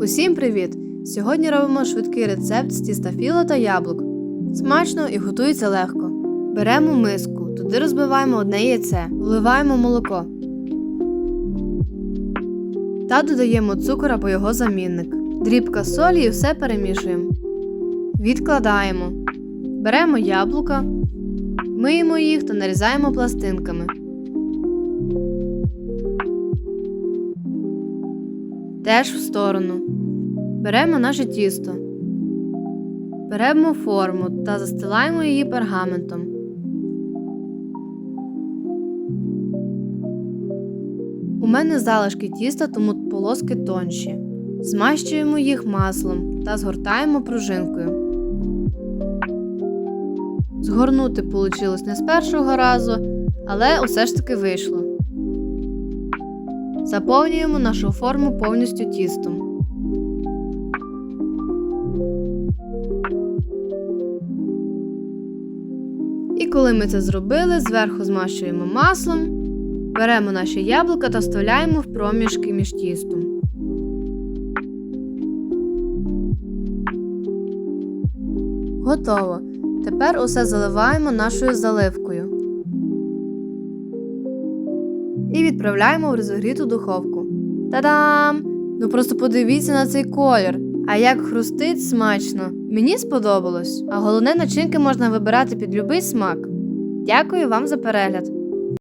Усім привіт! Сьогодні робимо швидкий рецепт з тіста філа та яблук. Смачно і готується легко. Беремо миску, туди розбиваємо одне яйце, вливаємо молоко та додаємо цукор або його замінник. Дрібка солі і все перемішуємо. Відкладаємо. Беремо яблука, миємо їх та нарізаємо пластинками. Теж в сторону. Беремо наше тісто. Беремо форму та застилаємо її пергаментом. У мене залишки тіста, тому полоски тонші. Змащуємо їх маслом та згортаємо пружинкою. Згорнути вийшло не з першого разу, але усе ж таки вийшло. Заповнюємо нашу форму повністю тістом. І коли ми це зробили, зверху змащуємо маслом, беремо наші яблука та вставляємо в проміжки між тістом. Готово. Тепер усе заливаємо нашою заливкою. І відправляємо в розігріту духовку. Та-дам! Ну просто подивіться на цей колір. А як хрустить смачно. Мені сподобалось. А головне начинки можна вибирати під любий смак. Дякую вам за перегляд.